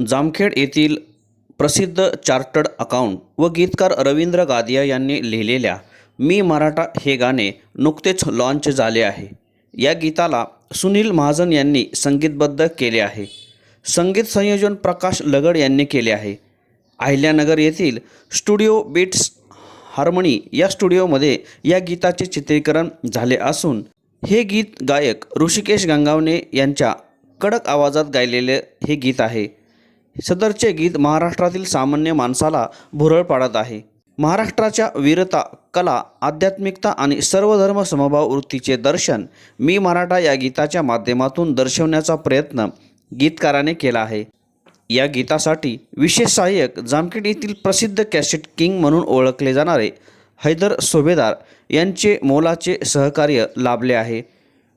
जामखेड येथील प्रसिद्ध chartered account व गीतकार रवींद्र गादिया यांनी लिहिलेल्या मी मराठा हे गाणे नुकतेच लॉन्च झाले आहे. या गीताला सुनील महाजन यांनी संगीतबद्ध केले आहे. संगीत संयोजन प्रकाश लगड यांनी केले आहे. अहिल्यानगर येथील स्टुडिओ बीट्स हार्मनी या स्टुडिओमध्ये या गीताचे चित्रीकरण झाले असून हे गीत गायक ऋषिकेश गंगावणे यांच्या कडक आवाजात गायलेले हे गीत आहे. सदरचे गीत महाराष्ट्रातील सामान्य माणसाला भुरळ पाडत आहे. महाराष्ट्राच्या वीरता कला आध्यात्मिकता आणि सर्वधर्म समभाव वृत्तीचे दर्शन मी मराठा या गीताच्या माध्यमातून दर्शवण्याचा प्रयत्न गीतकाराने केला आहे. या गीतासाठी विशेष सहाय्यक जामखेड येथील प्रसिद्ध कॅसेट किंग म्हणून ओळखले जाणारे हैदर सोबेदार यांचे मोलाचे सहकार्य लाभले आहे.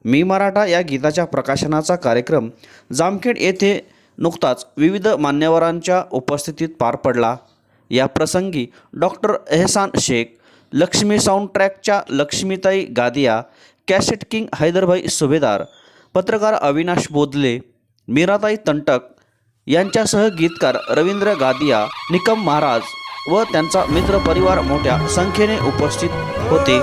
मी मराठा या गीताच्या प्रकाशनाचा कार्यक्रम जामखेड येथे नुकताच विविध मान्यवरांच्या उपस्थितीत पार पडला. या प्रसंगी डॉक्टर एहसान शेख लक्ष्मी साऊंड ट्रॅकच्या लक्ष्मीताई गादिया कॅसेट किंग हैदरभाई सुभेदार पत्रकार अविनाश बोदले मीराताई तंटक यांच्यासह गीतकार रवींद्र गादिया निकम महाराज व त्यांचा मित्र परिवार मोठ्या संख्येने उपस्थित होते.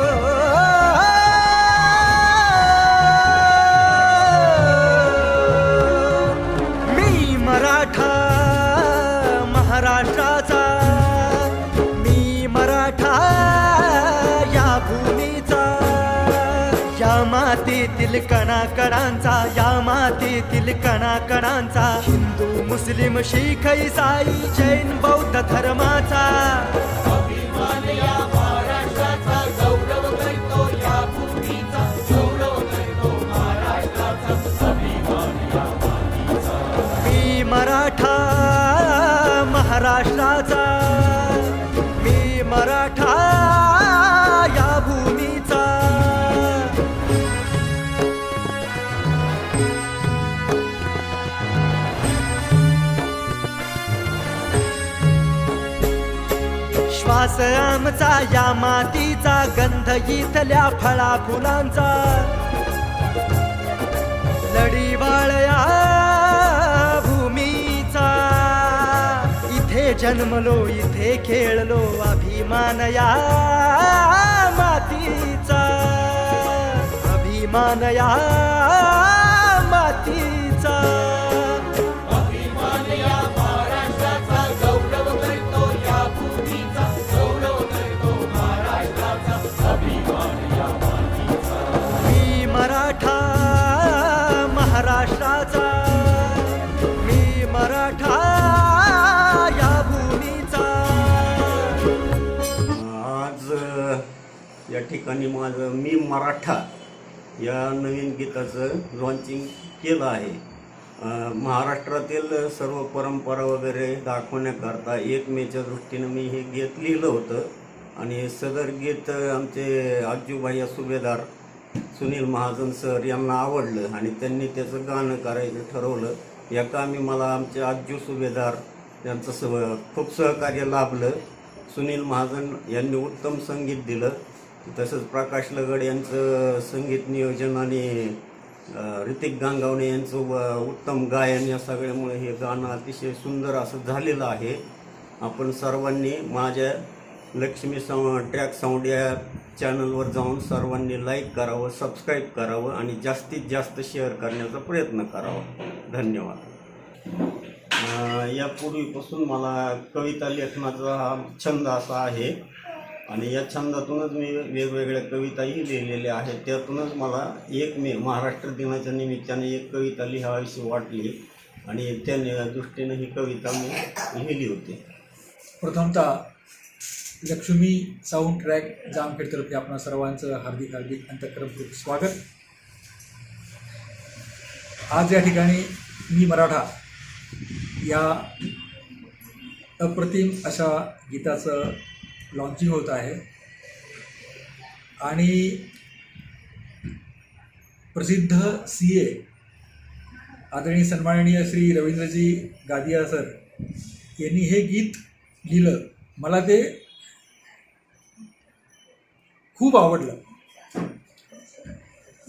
मातीतील कणाकणांचा या मातीतील कणाकणांचा. हिंदू मुस्लिम शीख इसाई जैन बौद्ध धर्माचा श्वास आमचा या मातीचा गंध इथल्या फळा फुलांचा लढी वाळया भूमीचा. इथे जन्मलो इथे खेळलो अभिमान या मातीचा. अभिमान या मातीचा. या ठिकाणी माझं मी मराठा या नवीन गीताचं लॉन्चिंग केलं आहे. महाराष्ट्रातील सर्व परंपरा वगैरे दाखवण्याकरता एक मेच्या दृष्टीनं मी हे गीत लिहिलं होतं. आणि सदर गीत आमचे आजूबाई सुभेदार सुनील महाजन सर यांना आवडलं आणि त्यांनी त्याचं गाणं करायचं ठरवलं. या कामी मला आमचे आजू सुभेदार यांचं सह खूप सहकार्य लाभलं. सुनील महाजन यांनी उत्तम संगीत दिलं. तसंच प्रकाश लगड यांचं संगीत नियोजन आणि ऋतिक गांगावणे यांचं व- उत्तम गायन या सगळ्यामुळे हे गाणं अतिशय सुंदर असं झालेलं आहे. आपण सर्वांनी माझ्या लक्ष्मी साऊ ट्रॅक साऊंड या चॅनलवर जाऊन सर्वांनी लाईक करावं सबस्क्राईब करावं आणि जास्तीत जास्त शेअर करण्याचा प्रयत्न करावा. धन्यवाद. यापूर्वीपासून मला कविता लेखनाचा हा छंद असा आहे. आणि या छंदातूनच मी वेगवेगळ्या कविताही लिहिलेल्या आहेत. त्यातूनच मला एक मे महाराष्ट्र दिनाच्या निमित्ताने एक कविता लिहावीशी वाटली आणि त्या दृष्टीने दृष्टीनं ही कविता मी लिहिली होती. प्रथमतः लक्ष्मी साऊंड ट्रॅक जामखेडतर्फे आपण सर्वांचं हार्दिक हार्दिक अंतक्रमपूर्वक स्वागत. आज या ठिकाणी मी मराठा या अप्रतिम अशा गीताचं लॉन्चिंग होत आहे. आणि प्रसिद्ध सी ए आदरणीय सन्माननीय श्री रवींद्रजी गादिया सर यांनी हे गीत लिहिलं. मला ते खूप आवडलं.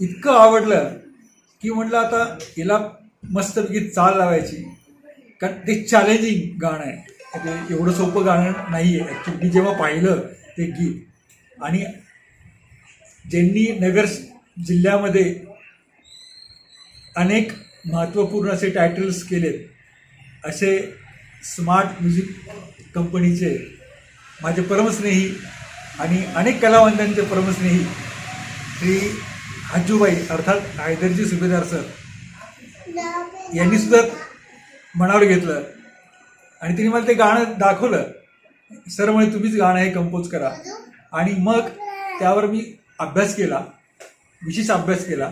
इतकं आवडलं की म्हटलं आता याला मस्तपैकी चाल लावायची. कारण ते चॅलेंजिंग गाणं आहे. ते एवढं सोपं गाणं नाही आहे ॲक्च्युली मी जेव्हा पाहिलं ते गीत आणि ज्यांनी नगर जिल्ह्यामध्ये अनेक महत्त्वपूर्ण असे टायटल्स केलेत असे स्मार्ट म्युझिक कंपनीचे माझे परमस्नेही आणि अनेक कलावंतांचे परमस्नेही श्री हाजूबाई अर्थात हैदरजी सुभेदार सर यांनीसुद्धा मनावर घेतलं. आणि तिने मला ते गाणं दाखवलं. सर म्हणे तुम्हीच गाणं हे कंपोज करा. आणि मग त्यावर मी अभ्यास केला. विशेष अभ्यास केला.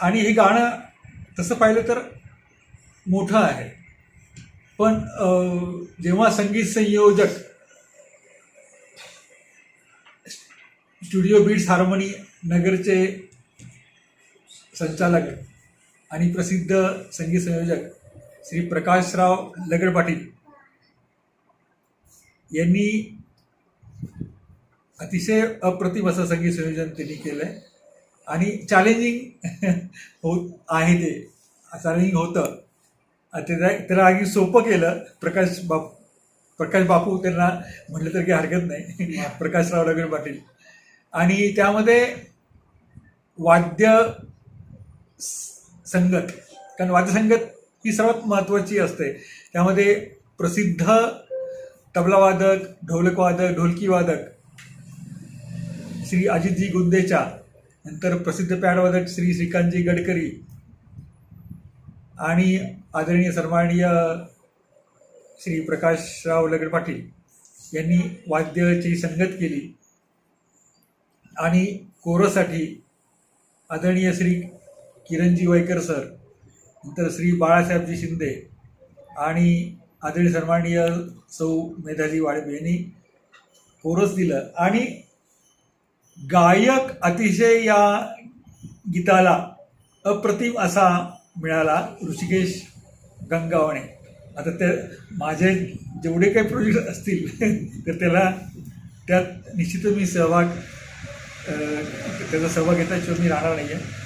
आणि हे गाणं तसं पाहिलं तर मोठं आहे. पण जेव्हा संगीत संयोजक स्टुडिओ बीट्स हार्मोनी नगरचे संचालक आणि प्रसिद्ध संगीत संयोजक श्री प्रकाशराव लगड पाटील यांनी अतिशय अप्रतिम असं संगीत संयोजन त्यांनी केलं आहे आणि चॅलेंजिंग होत आहे ते. चॅलेंजिंग होतं. त्याला त्याला अगदी सोपं केलं. प्रकाश बाप प्रकाश बापू त्यांना म्हटलं तर काही हरकत नाही. प्रकाशराव लगड पाटील. आणि त्यामध्ये वाद्य संगत कारण वाद्यसंगत ही सर्वात महत्त्वाची असते. त्यामध्ये प्रसिद्ध तबलावादक ढोलकवादक ढोलकीवादक श्री अजितजी गुंदेचा नंतर प्रसिद्ध पॅडवादक श्री श्रीकांतजी गडकरी आणि आदरणीय सन्माननीय श्री प्रकाशराव लगड पाटील यांनी वाद्याची संगत केली आणि कोरसाठी आदरणीय श्री किरणजी वैकर सर नंतर श्री बाळासाहेबजी शिंदे आणि आदरणीय सन्माननीय सौ मेधाजी वाडबे यांनी कोरस दिलं. आणि गायक अतिशय या गीताला अप्रतिम असा मिळाला ऋषिकेश गंगावणे. आता ते माझे जेवढे काही प्रोजेक्ट असतील तर त्याला त्यात निश्चितच मी सहभाग त्याचा सहभाग घेतल्याशिवाय मी राहणार नाही आहे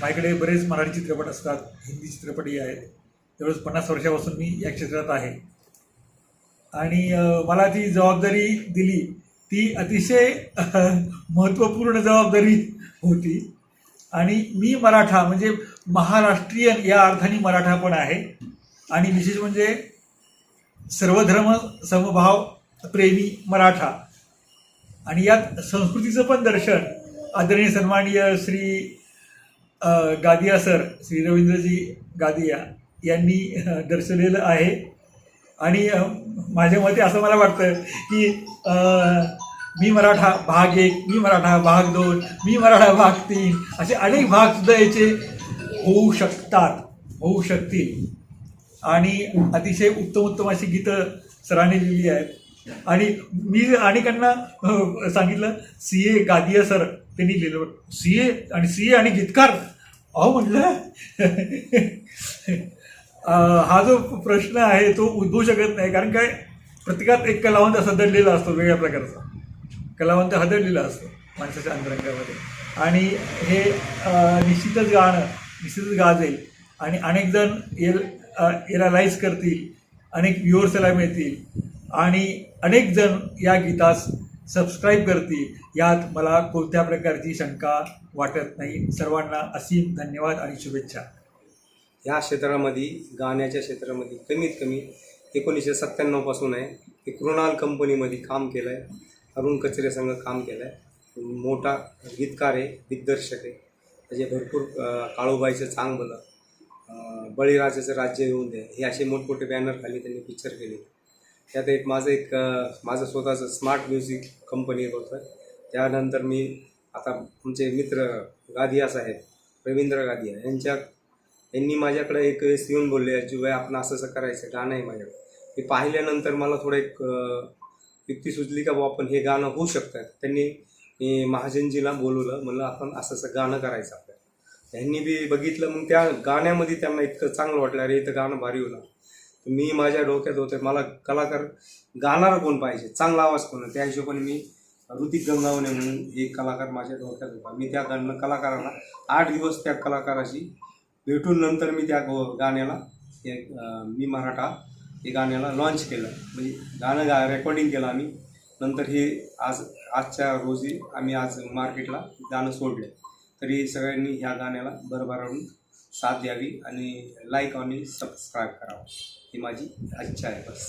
माझ्याकडे बरेच मराठी चित्रपट असतात हिंदी चित्रपटही आहेत. त्यावेळेस पन्नास वर्षापासून मी या क्षेत्रात आहे. आणि मला जी जबाबदारी दिली ती अतिशय महत्त्वपूर्ण जबाबदारी होती. आणि मी मराठा म्हणजे महाराष्ट्रीयन या अर्थाने मराठा पण आहे. आणि विशेष म्हणजे सर्वधर्म समभाव प्रेमी मराठा. आणि यात संस्कृतीचं पण दर्शन आदरणीय सन्माननीय श्री गादिया सर श्री रवींद्रजी गादिया यांनी दर्शवलेलं आहे. आणि माझ्या मते असं मला वाटतं की मी मराठा भाग एक मी मराठा भाग दोन मी मराठा भाग तीन असे अनेक भाग सुद्धा याचे होऊ शकतात होऊ शकतील. आणि अतिशय उत्तम उत्तम अशी गीतं सरांनी लिहिली आहेत. आणि मी अनेकांना सांगितलं सी ए गादिया सर त्यांनी लिहिलं. सी ए आणि सी ए आणि गीतकार. अहो म्हटलं हा जो प्रश्न आहे तो उद्भवू शकत नाही. कारण काय? प्रत्येकात एक कलावंत असा दडलेला असतो वेगळ्या प्रकारचा. कलावंत हदडलेला असतो माणसाच्या अंतरंगामध्ये. आणि हे निश्चितच गाणं निश्चितच गाजेल. आणि अनेक जण येल अ, करतील. अनेक व्ह्युअर्सला मिळतील. आणि अनेक जण या गीतास सबस्क्राईब करतील. यात मला कोणत्या प्रकारची शंका वाटत नाही. सर्वांना असीम धन्यवाद आणि शुभेच्छा. ह्या क्षेत्रामध्ये गाण्याच्या क्षेत्रामध्ये कमीत कमी एकोणीसशे सत्त्याण्णवपासून आहे. ते कृणाल कंपनीमध्ये काम केलं आहे अरुण कचरे संघ काम केलं आहे मोठा गीतकार आहे दिग्दर्शक आहे. त्याचे भरपूर काळूबाईचं चांगलं बळीराजाचं राज्य येऊन दे. हे असे मोठमोठे बॅनर खाली त्यांनी पिक्चर केले त्यात एक माझं एक माझं स्वतःचं स्मार्ट म्युझिक कंपनी होतं. त्यानंतर मी आता आमचे मित्र गादिया साहेब रवींद्र गादिया. यांच्या यांनी माझ्याकडे एक वेळेस येऊन बोलले अजूबाई आपण असं असं करायचं गाणं आहे माझ्याकडे. हे पाहिल्यानंतर मला थोडं एक युक्ती सुचली का बाबा आपण हे गाणं होऊ शकतं. त्यांनी मी महाजनजीला बोलवलं म्हणलं आपण असं असं गाणं करायचं आपल्याला. त्यांनी बी बघितलं मग त्या गाण्यामध्ये त्यांना इतकं चांगलं वाटलं अरे इथं गाणं भारी होणार. मी माझ्या डोक्यात होते मला कलाकार गाणारा कोण पाहिजे चांगला आवाज कोण त्या हिशोबाने मी ऋतिक गंगावणे म्हणून एक कलाकार माझ्या डोक्यात होता. मी त्या गाणं कलाकाराला आठ दिवस त्या कलाकाराशी भेटून नंतर मी त्या गो- गाण्याला हे मी मराठा हे गाण्याला लॉन्च केलं. म्हणजे गाणं गा रेकॉर्डिंग केलं आम्ही. नंतर हे आज आजच्या रोजी आम्ही आज मार्केटला गाणं सोडले तरी सगळ्यांनी ह्या गाण्याला भरभरावून साथ द्यावी आणि लाईक आणि सबस्क्राईब करावं. ही माझी इच्छा आहे बस